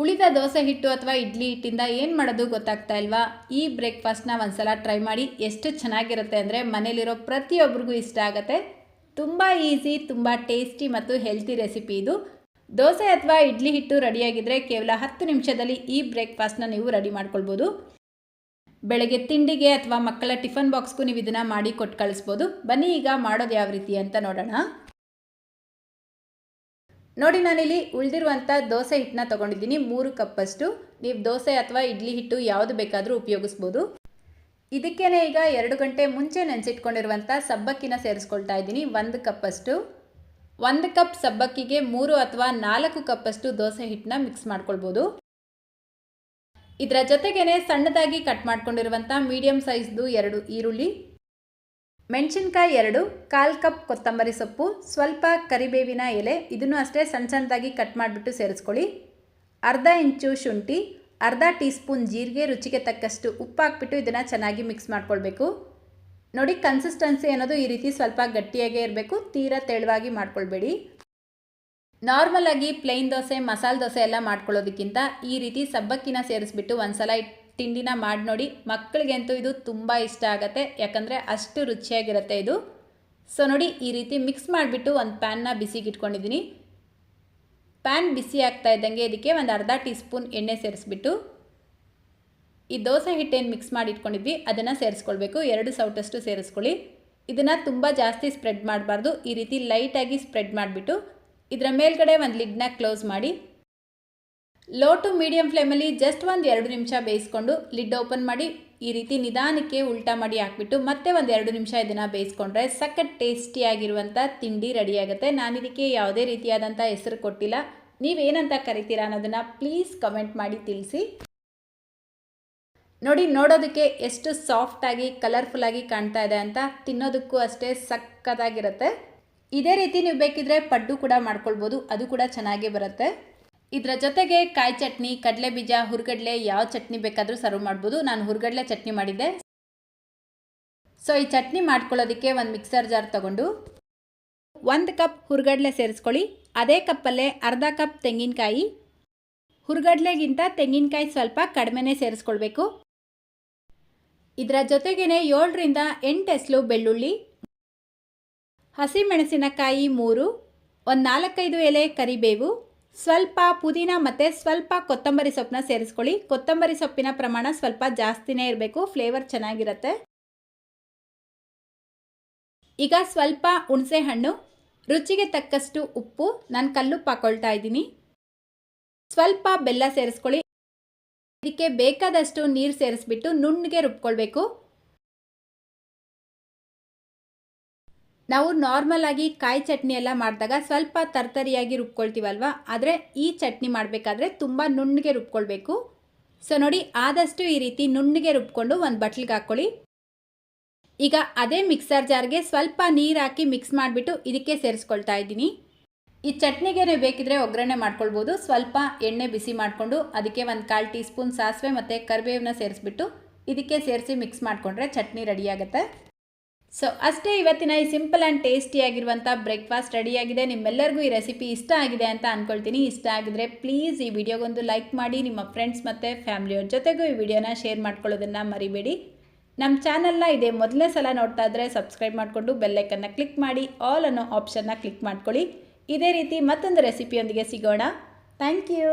ಉಳಿದ ದೋಸೆ ಹಿಟ್ಟು ಅಥವಾ ಇಡ್ಲಿ ಹಿಟ್ಟಿಂದ ಏನು ಮಾಡೋದು ಗೊತ್ತಾಗ್ತಾ ಇಲ್ವಾ? ಈ ಬ್ರೇಕ್ಫಾಸ್ಟ್ನ ಒಂದ್ಸಲ ಟ್ರೈ ಮಾಡಿ ಎಷ್ಟು ಚೆನ್ನಾಗಿರುತ್ತೆ ಅಂದರೆ ಮನೇಲಿರೋ ಪ್ರತಿಯೊಬ್ಬರಿಗೂ ಇಷ್ಟ ಆಗುತ್ತೆ. ತುಂಬ ಈಸಿ ತುಂಬ ಟೇಸ್ಟಿ ಮತ್ತು ಹೆಲ್ತಿ ರೆಸಿಪಿ ಇದು. ದೋಸೆ ಅಥವಾ ಇಡ್ಲಿ ಹಿಟ್ಟು ರೆಡಿಯಾಗಿದ್ದರೆ ಕೇವಲ ಹತ್ತು ನಿಮಿಷದಲ್ಲಿ ಈ ಬ್ರೇಕ್ಫಾಸ್ಟ್ನ ನೀವು ರೆಡಿ ಮಾಡ್ಕೊಳ್ಬೋದು. ಬೆಳಗ್ಗೆ ತಿಂಡಿಗೆ ಅಥವಾ ಮಕ್ಕಳ ಟಿಫನ್ ಬಾಕ್ಸ್ಗೂ ನೀವು ಇದನ್ನು ಮಾಡಿ ಕೊಟ್ಟು ಕಳಿಸ್ಬೋದು. ಬನ್ನಿ ಈಗ ಮಾಡೋದು ಯಾವ ರೀತಿ ಅಂತ ನೋಡೋಣ. ನೋಡಿ ನಾನಿಲ್ಲಿ ಉಳಿದಿರುವಂಥ ದೋಸೆ ಹಿಟ್ಟನ್ನ ತೊಗೊಂಡಿದ್ದೀನಿ. ಮೂರು ಕಪ್ಪಷ್ಟು. ನೀವು ದೋಸೆ ಅಥವಾ ಇಡ್ಲಿ ಹಿಟ್ಟು ಯಾವುದು ಬೇಕಾದರೂ ಉಪಯೋಗಿಸ್ಬೋದು. ಇದಕ್ಕೇನೆ ಈಗ ಎರಡು ಗಂಟೆ ಮುಂಚೆ ನೆನೆಸಿಟ್ಕೊಂಡಿರುವಂಥ ಸಬ್ಬಕ್ಕಿನ ಸೇರಿಸ್ಕೊಳ್ತಾ ಇದ್ದೀನಿ. ಒಂದು ಕಪ್ಪಷ್ಟು. ಒಂದು ಕಪ್ ಸಬ್ಬಕ್ಕಿಗೆ ಮೂರು ಅಥವಾ ನಾಲ್ಕು ಕಪ್ಪಷ್ಟು ದೋಸೆ ಹಿಟ್ಟನ್ನ ಮಿಕ್ಸ್ ಮಾಡ್ಕೊಳ್ಬೋದು. ಇದರ ಜೊತೆಗೇನೆ ಸಣ್ಣದಾಗಿ ಕಟ್ ಮಾಡ್ಕೊಂಡಿರುವಂಥ ಮೀಡಿಯಮ್ ಸೈಜ್ದು ಎರಡು ಈರುಳ್ಳಿ ಮೆಣಸಿನ್ಕಾಯಿ ಎರಡು, ಕಾಲು ಕಪ್ ಕೊತ್ತಂಬರಿ ಸೊಪ್ಪು, ಸ್ವಲ್ಪ ಕರಿಬೇವಿನ ಎಲೆ, ಇದನ್ನು ಅಷ್ಟೇ ಸಣ್ಣ ಸಣ್ಣದಾಗಿ ಕಟ್ ಮಾಡಿಬಿಟ್ಟು ಸೇರಿಸ್ಕೊಳ್ಳಿ. ಅರ್ಧ ಇಂಚು ಶುಂಠಿ, ಅರ್ಧ ಟೀ ಸ್ಪೂನ್ ಜೀರಿಗೆ, ರುಚಿಗೆ ತಕ್ಕಷ್ಟು ಉಪ್ಪು ಹಾಕ್ಬಿಟ್ಟು ಇದನ್ನು ಚೆನ್ನಾಗಿ ಮಿಕ್ಸ್ ಮಾಡ್ಕೊಳ್ಬೇಕು. ನೋಡಿ ಕನ್ಸಿಸ್ಟೆನ್ಸಿ ಅನ್ನೋದು ಈ ರೀತಿ ಸ್ವಲ್ಪ ಗಟ್ಟಿಯಾಗೇ ಇರಬೇಕು, ತೀರಾ ತೆಳುವಾಗಿ ಮಾಡ್ಕೊಳ್ಬೇಡಿ. ನಾರ್ಮಲ್ ಆಗಿ ಪ್ಲೈನ್ ದೋಸೆ, ಮಸಾಲೆ ದೋಸೆ ಎಲ್ಲ ಮಾಡ್ಕೊಳ್ಳೋದಕ್ಕಿಂತ ಈ ರೀತಿ ಸಬ್ಬಕ್ಕಿನ ಸೇರಿಸ್ಬಿಟ್ಟು ಒಂದ್ಸಲ ತಿಂಡಿನ ಮಾಡಿ ನೋಡಿ. ಮಕ್ಕಳಿಗಂತೂ ಇದು ತುಂಬ ಇಷ್ಟ ಆಗುತ್ತೆ. ಯಾಕಂದರೆ ಅಷ್ಟು ರುಚಿಯಾಗಿರುತ್ತೆ ಇದು. ಸೊ ನೋಡಿ ಈ ರೀತಿ ಮಿಕ್ಸ್ ಮಾಡಿಬಿಟ್ಟು ಒಂದು ಪ್ಯಾನ್ನ ಬಿಸಿಗೆ ಇಟ್ಕೊಂಡಿದ್ದೀನಿ ಪ್ಯಾನ್ ಬಿಸಿ ಆಗ್ತಾ ಇದ್ದಂಗೆ ಇದಕ್ಕೆ ಒಂದು ಅರ್ಧ ಟೀ ಸ್ಪೂನ್ ಎಣ್ಣೆ ಸೇರಿಸ್ಬಿಟ್ಟು ಈ ದೋಸೆ ಹಿಟ್ಟೇನು ಮಿಕ್ಸ್ ಮಾಡಿ ಇಟ್ಕೊಂಡಿದ್ವಿ ಅದನ್ನು ಸೇರಿಸ್ಕೊಳ್ಬೇಕು. ಎರಡು ಸೌಟಷ್ಟು ಸೇರಿಸ್ಕೊಳ್ಳಿ. ಇದನ್ನು ತುಂಬ ಜಾಸ್ತಿ ಸ್ಪ್ರೆಡ್ ಮಾಡಬಾರ್ದು. ಈ ರೀತಿ ಲೈಟಾಗಿ ಸ್ಪ್ರೆಡ್ ಮಾಡಿಬಿಟ್ಟು ಇದರ ಮೇಲ್ಗಡೆ ಒಂದು ಲಿಡ್ನ ಕ್ಲೋಸ್ ಮಾಡಿ. ಲೋ ಟು ಮೀಡಿಯಂ ಫ್ಲೇಮಲ್ಲಿ ಜಸ್ಟ್ ಒಂದು ಎರಡು ನಿಮಿಷ ಬೇಯಿಸ್ಕೊಂಡು ಲಿಡ್ ಓಪನ್ ಮಾಡಿ, ಈ ರೀತಿ ನಿಧಾನಕ್ಕೆ ಉಲ್ಟಾ ಮಾಡಿ ಹಾಕ್ಬಿಟ್ಟು ಮತ್ತೆ ಒಂದು ಎರಡು ನಿಮಿಷ ಇದನ್ನು ಬೇಯಿಸ್ಕೊಂಡ್ರೆ ಸಖತ್ ಟೇಸ್ಟಿಯಾಗಿರುವಂಥ ತಿಂಡಿ ರೆಡಿಯಾಗುತ್ತೆ. ನಾನು ಇದಕ್ಕೆ ಯಾವುದೇ ರೀತಿಯಾದಂಥ ಹೆಸರು ಕೊಟ್ಟಿಲ್ಲ. ನೀವೇನಂತ ಕರಿತೀರಾ ಅನ್ನೋದನ್ನು ಪ್ಲೀಸ್ ಕಮೆಂಟ್ ಮಾಡಿ ತಿಳಿಸಿ. ನೋಡಿ, ನೋಡೋದಕ್ಕೆ ಎಷ್ಟು ಸಾಫ್ಟಾಗಿ ಕಲರ್ಫುಲ್ಲಾಗಿ ಕಾಣ್ತಾ ಇದೆ ಅಂತ ತಿನ್ನೋದಕ್ಕೂ ಅಷ್ಟೇ ಸಖತ್ತಾಗಿರುತ್ತೆ. ಇದೇ ರೀತಿ ನೀವು ಬೇಕಿದ್ರೆ ಪಡ್ಡು ಕೂಡ ಮಾಡ್ಕೊಳ್ಬೋದು, ಅದು ಕೂಡ ಚೆನ್ನಾಗೇ ಬರುತ್ತೆ. ಇದರ ಜೊತೆಗೆ ಕಾಯಿ ಚಟ್ನಿ, ಕಡಲೆ ಬೀಜ, ಹುರ್ಗಡ್ಲೆ ಯಾವ ಚಟ್ನಿ ಬೇಕಾದರೂ ಸರ್ವ್ ಮಾಡ್ಬೋದು. ನಾನು ಹುರ್ಗಡ್ಲೆ ಚಟ್ನಿ ಮಾಡಿದ್ದೆ. ಸೊ ಈ ಚಟ್ನಿ ಮಾಡ್ಕೊಳ್ಳೋದಕ್ಕೆ ಒಂದು ಮಿಕ್ಸರ್ ಜಾರ್ ತಗೊಂಡು ಒಂದು ಕಪ್ ಹುರ್ಗಡ್ಲೆ ಸೇರಿಸ್ಕೊಳ್ಳಿ. ಅದೇ ಕಪ್ಪಲ್ಲೇ ಅರ್ಧ ಕಪ್ ತೆಂಗಿನಕಾಯಿ. ಹುರ್ಗಡ್ಲೆಗಿಂತ ತೆಂಗಿನಕಾಯಿ ಸ್ವಲ್ಪ ಕಡಿಮೆನೇ ಸೇರಿಸ್ಕೊಳ್ಬೇಕು. ಇದರ ಜೊತೆಗೇನೆ ಏಳರಿಂದ ಎಂಟು ಎಸ್ಲು ಬೆಳ್ಳುಳ್ಳಿ, ಹಸಿಮೆಣಸಿನಕಾಯಿ ಮೂರು, ಒಂದು ನಾಲ್ಕೈದು ಎಲೆ ಕರಿಬೇವು ಸ್ವಲ್ಪ ಪುದೀನ ಮತ್ತು ಸ್ವಲ್ಪ ಕೊತ್ತಂಬರಿ ಸೊಪ್ಪನ್ನ ಸೇರಿಸ್ಕೊಳ್ಳಿ. ಕೊತ್ತಂಬರಿ ಸೊಪ್ಪಿನ ಪ್ರಮಾಣ ಸ್ವಲ್ಪ ಜಾಸ್ತಿನೇ ಇರಬೇಕು ಫ್ಲೇವರ್ ಚೆನ್ನಾಗಿರುತ್ತೆ. ಈಗ ಸ್ವಲ್ಪ ಹುಣಸೆ ಹಣ್ಣು, ರುಚಿಗೆ ತಕ್ಕಷ್ಟು ಉಪ್ಪು, ನಾನು ಕಲ್ಲುಪ್ಪು ಹಾಕೊಳ್ತಾ ಇದ್ದೀನಿ. ಸ್ವಲ್ಪ ಬೆಲ್ಲ ಸೇರಿಸ್ಕೊಳ್ಳಿ. ಇದಕ್ಕೆ ಬೇಕಾದಷ್ಟು ನೀರು ಸೇರಿಸ್ಬಿಟ್ಟು ನುಣ್ಣಗೆ ರುಬ್ಕೊಳ್ಬೇಕು. ನಾವು ನಾರ್ಮಲ್ ಆಗಿ ಕಾಯಿ ಚಟ್ನಿ ಎಲ್ಲ ಮಾಡಿದಾಗ ಸ್ವಲ್ಪ ತರ್ತರಿಯಾಗಿ ರುಬ್ಕೊಳ್ತೀವಲ್ವ? ಆದರೆ ಈ ಚಟ್ನಿ ಮಾಡಬೇಕಾದ್ರೆ ತುಂಬ ನುಣ್ಣಗೆ ರುಬ್ಕೊಳ್ಬೇಕು. ಸೊ ನೋಡಿ, ಆದಷ್ಟು ಈ ರೀತಿ ನುಣ್ಣಗೆ ರುಬ್ಕೊಂಡು ಒಂದು ಬಟ್ಲಿಗೆ ಹಾಕ್ಕೊಳ್ಳಿ. ಈಗ ಅದೇ ಮಿಕ್ಸರ್ ಜಾರ್ಗೆ ಸ್ವಲ್ಪ ನೀರು ಹಾಕಿ ಮಿಕ್ಸ್ ಮಾಡಿಬಿಟ್ಟು ಇದಕ್ಕೆ ಸೇರಿಸ್ಕೊಳ್ತಾ ಇದ್ದೀನಿ. ಈ ಚಟ್ನಿಗೆ ಬೇಕಿದ್ರೆ ಒಗ್ಗರಣೆ ಮಾಡ್ಕೊಳ್ಬೋದು. ಸ್ವಲ್ಪ ಎಣ್ಣೆ ಬಿಸಿ ಮಾಡಿಕೊಂಡು ಅದಕ್ಕೆ ಒಂದು ಕಾಲು ಟೀ ಸ್ಪೂನ್ ಸಾಸಿವೆ ಮತ್ತು ಕರಿಬೇವನ್ನ ಸೇರಿಸ್ಬಿಟ್ಟು ಇದಕ್ಕೆ ಸೇರಿಸಿ ಮಿಕ್ಸ್ ಮಾಡಿಕೊಂಡ್ರೆ ಚಟ್ನಿ ರೆಡಿಯಾಗುತ್ತೆ ಸೊ ಅಷ್ಟೇ ಇವತ್ತಿನ ಈ ಸಿಂಪಲ್ ಆ್ಯಂಡ್ ಟೇಸ್ಟಿಯಾಗಿರುವಂಥ ಬ್ರೇಕ್ಫಾಸ್ಟ್ ರೆಡಿಯಾಗಿದೆ ನಿಮ್ಮೆಲ್ಲರಿಗೂ ಈ ರೆಸಿಪಿ ಇಷ್ಟ ಆಗಿದೆ ಅಂತ ಅಂದ್ಕೊಳ್ತೀನಿ ಇಷ್ಟ ಆಗಿದ್ರೆ ಪ್ಲೀಸ್ ಈ ವಿಡಿಯೋಗೊಂದು ಲೈಕ್ ಮಾಡಿ. ನಿಮ್ಮ ಫ್ರೆಂಡ್ಸ್ ಮತ್ತು ಫ್ಯಾಮಿಲಿಯವ್ರ ಜೊತೆಗೂ ಈ ವಿಡಿಯೋನ ಶೇರ್ ಮಾಡ್ಕೊಳ್ಳೋದನ್ನು ಮರಿಬೇಡಿ. ನಮ್ಮ ಚಾನಲ್ನ ಇದೇ ಮೊದಲನೇ ಸಲ ನೋಡ್ತಾ ಇದ್ದರೆ ಸಬ್ಸ್ಕ್ರೈಬ್ ಮಾಡಿಕೊಂಡು ಬೆಲ್ಲೈಕನ್ನು ಕ್ಲಿಕ್ ಮಾಡಿ. ಆಲ್ ಅನ್ನೋ ಆಪ್ಷನ್ನ ಕ್ಲಿಕ್ ಮಾಡ್ಕೊಳ್ಳಿ. ಇದೇ ರೀತಿ ಮತ್ತೊಂದು ರೆಸಿಪಿಯೊಂದಿಗೆ ಸಿಗೋಣ. Thank you